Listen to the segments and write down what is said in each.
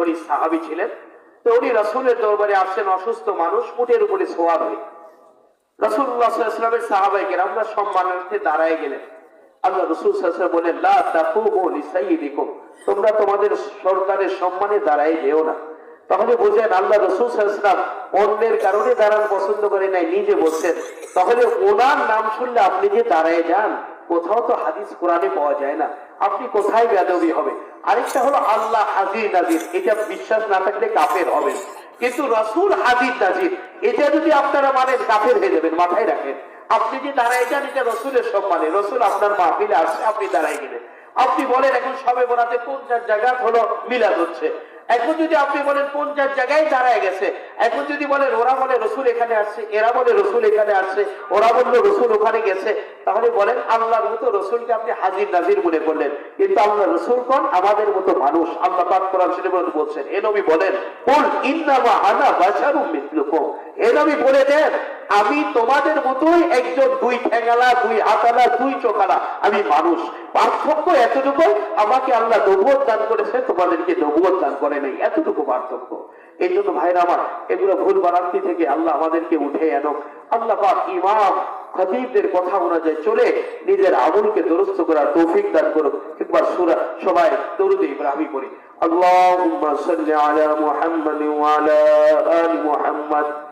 উনি সাহাবি ছিলেন। তো উনি রসুলের দরবারে আসছেন অসুস্থ মানুষ, উটের উপরে সোয়ার হয়ে রসুল্লাহামের সাহাবাইকে আমরা সম্মানার্থে দাঁড়ায় গেলেন। আল্লাহ রসুল তোমরা তোমাদের সরকারের সম্মানে দাঁড়ায় যেও না। তাহলে বুঝেন, আল্লাহ রসুল অন্যের কারণে দাঁড়ান পছন্দ করে নাই, নিজে বলছেন, তাহলে ওনার নাম শুনলে আপনি যে দাঁড়ায় যান? কোথাও তো হাদিস কোরআনে পাওয়া যায় না। আপনি কোথায় বেদবি হবে? আরেকটা হলো আল্লাহ হাজির নাজির। এটা বিশ্বাস না থাকলে কাফের হবেন। কিন্তু রসুল হাজির নাজির, এটা যদি আপনারা মানেন, কাফের হয়ে যাবেন, মাথায় রাখেন। আপনি যে দাঁড়ায় যান, এটা রসুলের সম্মানে। রসুল আপনার মাহফিলে আসছে, আপনি দাঁড়ায় গেলেন। আপনি বলেন, এখন সবে বরাতে পঞ্চাশ জায়গা হলো মিলাদ হচ্ছে? এখন যদি আপনি বলেন পঞ্চাশ জায়গায় দাঁড়ায় গেছে, এখন যদি বলেন ওরা বলে রসুল এখানে আসছে, এরা বলে রসুল এখানে আসছে, ওরা বলল রসুল ওখানে গেছে, তাহলে বলেন আল্লাহর মতো রসুলকে আপনি হাজির নাজির মনে করলেন। কিন্তু আল্লাহ রসুল কোন? আমাদের মতো মানুষ। আল্লাহ পাক করার শরীফে বলছেন, এ নবী বলেন ইন্দা ইন্নামা আনা বাসারু মিসলুকুম। এ নবী বলেছেন, আমি তোমাদের মতোই একজন দুই ঠেঙ্গালা দুই আতালা, দুই চোখালা। আমি মানুষ। পার্থক্য এতটুকু আমাকে আল্লাহ নবুয় দান করেছে, তোমাদেরকে নবুয় দান করে নেই। এতটুকু পার্থক্য। এই জন্য ভাইরা আমার, এগুলো ভুল বারান্তি থেকে আল্লাহ আমাদেরকে উঠে আনো আল্লাহ পাক ইমাম খতিবদের কথা অনুযায়ী চলে নিজের আমলকে দুরস্ত করার তৌফিক দান করুক। একবার সুরা, সবাই দরুদ ইব্রাহিম করি আল্লাহুম্মা সাল্লি আলা মুহাম্মাদ ওয়া আলা আলি মুহাম্মাদ।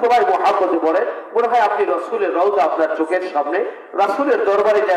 সবাই মনে হয় আপনি রসুলের আপনার চোখের সামনে। দরবারে যা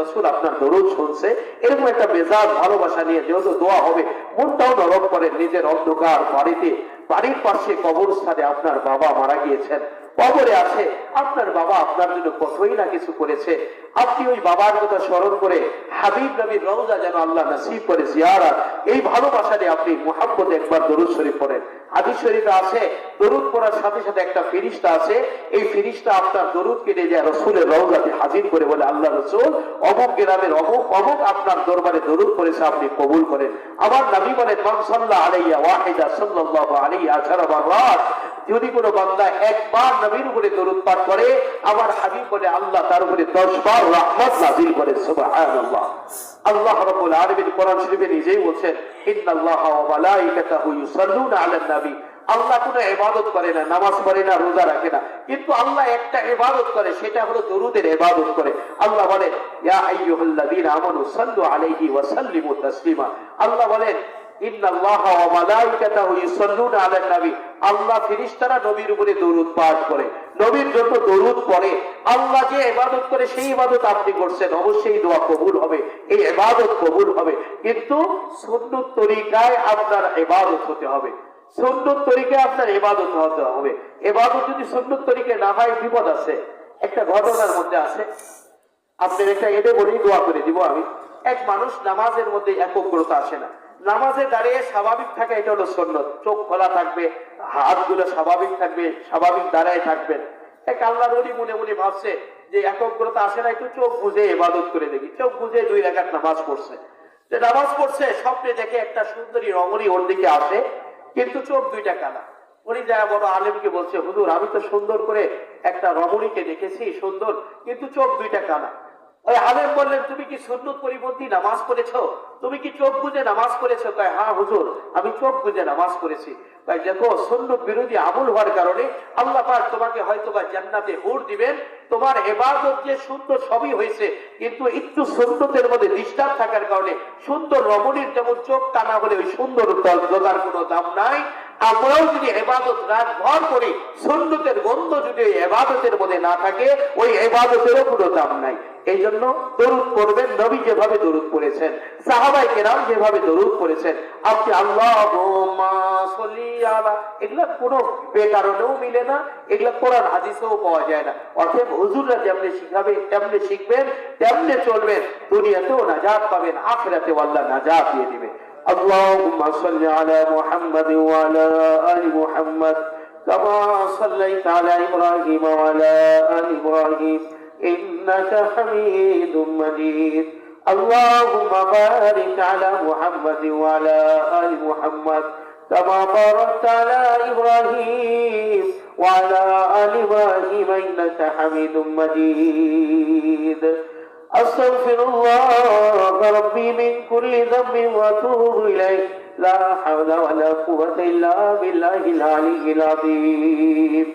রসুল আপনার দরুদ শুনছে। এরকম একটা মেজাজ, ভালোবাসা নিয়ে যেহেতু দোয়া হবে, মনটাও নরম করে নিজের অন্ধকার বাড়িতে, বাড়ির পাশে কবরস্থানে আপনার বাবা মারা গিয়েছেন। কবরে আছে। আপনার বাবা আপনার জন্য কতই না কিছু করেছে। আপনি ওই বাবার কথা স্মরণ করে হাবিব নবীর রওজা যেন আল্লাহ নসিব করে জিয়ারা এই ভালোবাসা আপনি মোহাম্মদ একবার দরুদ শরীফ পড়েন। হাদিস শরীফে আছে, দরুদ পড়ার সাথে সাথে একটা ফিরিস্তা আছে। এই ফিরিস্তা আপনার দরুদ কেটে যায় রসুলের রওজাতে হাজির করে বলে, আল্লাহ রসুল, অমুক গ্রামের অমুক অমুক আপনার দরবারে দরুদ করেছে আপনি কবুল করেন। আমার নবী বলেন, মান সাল্লাহ আলাইয়া ওয়াহিদা সাল্লাল্লাহু আলাইহি আশারা বাররাত যদি কোনো বান্দা একবার নবীর উপরে দরুদ পাঠ করে, আমার হাবিব বলে আল্লাহ তার উপরে দশ বার রহমত নাজিল করে, সুবহানাল্লাহ। আল্লাহ রাব্বুল আলামিন কোরআন শরীফে নিজেই ওয়া মালাইকাতাহু ইউসাল্লুনা আলান আল্লাহ কোনো ইবাদত করে না, নামাজ পড়ে না, রোজা রাখে না। কিন্তু আল্লাহ একটা ইবাদত করে, সেটা হলো দরুদের ইবাদত করে। আল্লাহ বলেন, ইয়া আইয়ুহাল্লাযীনা আমানু সাল্লু আলাইহি ওয়া সাল্লিমু তাসলিমা। আল্লাহ বলেন, ইন্নাল্লাহা ওয়া মালাইকাতাহু ইউসাল্লুনা আলান আল্লাহ ফেরেশতারা নবীর উপরে দরুদ পাঠ করে। নবীর জন্য দরুদ পড়ে, আল্লাহ যে ইবাদত করে, সেই ইবাদত আপনি করছেন, অবশ্যই দোয়া কবুল হবে, এই ইবাদত কবুল হবে। কিন্তু সুন্নত তরিকায় আপনার ইবাদত হতে হবে। সুন্নত তরিকায় আপনার ইবাদত হতে হবে। ইবাদত যদি সুন্নত তরিকায় না হয়, বিপদ আছে। একটা ঘটনার মধ্যে আছে। আপনার একটা এদের বলেই দোয়া করে দিব আমি। এক মানুষ নামাজের মধ্যে একগ্রতা আসে না। নামাজে দাঁড়িয়ে স্বাভাবিক থাকা, এটা হলো সন্ন্যত চোখ খোলা থাকবে হাতগুলো স্বাভাবিক থাকবে, স্বাভাবিক দাঁড়ায় থাকবেন এক আল্লাহর ওলি মনে মনে ভাবছে যে একগ্রতা আসে না, একটু চোখ বুঝে ইবাদত করে দেখি। চোখ বুঝে দুই রেখার নামাজ পড়ছে। যে নামাজ পড়ছে, স্বপ্নে দেখে একটা সুন্দরী রমণী ওর দিকে আসে, কিন্তু চোখ দুইটা কানা। উনি যা বড় আলেমকে বলছে, হুজুর, আমি তো সুন্দর করে একটা রমণীকে দেখেছি, সুন্দর, কিন্তু চোখ দুইটা কানা। ওই আলেম বললেন তুমি কি সুন্নত পরিপন্থী নামাজ পড়েছো? তুমি কি চোখ বুঝে নামাজ পড়েছো? কয় হ্যাঁ হুজুর, আমি চোখ বুঝে নামাজ পড়েছি। তাই দেখো, সুন্নত বিরোধী আমল হওয়ার কারণে আল্লাহ পাক তোমাকে হয়তো বা জান্নাতে হুর দিবেন। তোমার এবাদত যে সুন্দর সবই হয়েছে, কিন্তু একটু সুন্নতের মধ্যে ডিস্টার্ব থাকার কারণে সুন্দর রমণীর যেমন চোখ টানা বলে ওই সুন্দর জোগার কোনো দাম নাই। আমরাও যদি এবাদত রাত ভর করি, সুন্নতের গন্ধ যদি ওই এবাদতের মধ্যে না থাকে, ওই এবাদতেরও কোনো দাম নাই। এই জন্য দরুদ পড়বেন নবী যেভাবে দরুদ পড়েছেন সাহাবাই কেরাম যেভাবে দরুদ পড়েছেন আপনি আল্লাহ এগুলা কোনো বেকারণেও মিলে না এগুলা কোরআন হাদিসেও পাওয়া যায় না অতএব হুজুররা যেমনি শিখাবে তেমনি শিখবেন তেমনি চলবেন দুনিয়াতেও নাজাত পাবেন আখেরাতেও আল্লাহ নাজাত দিয়ে দিবে اللهم صل على محمد وعلى آل محمد كما صليت على إبراهيم وعلى آل إبراهيم إنك حميد مجيد. اللهم بارك على محمد وعلى آل محمد كما باركت على إبراهيم وعلى آل إبراهيم إنك حميد مجيد. أستغفر الله ربي من كل ذنب وأتوب إليه. لا حول ولا قوة إلا بالله العلي العظيم.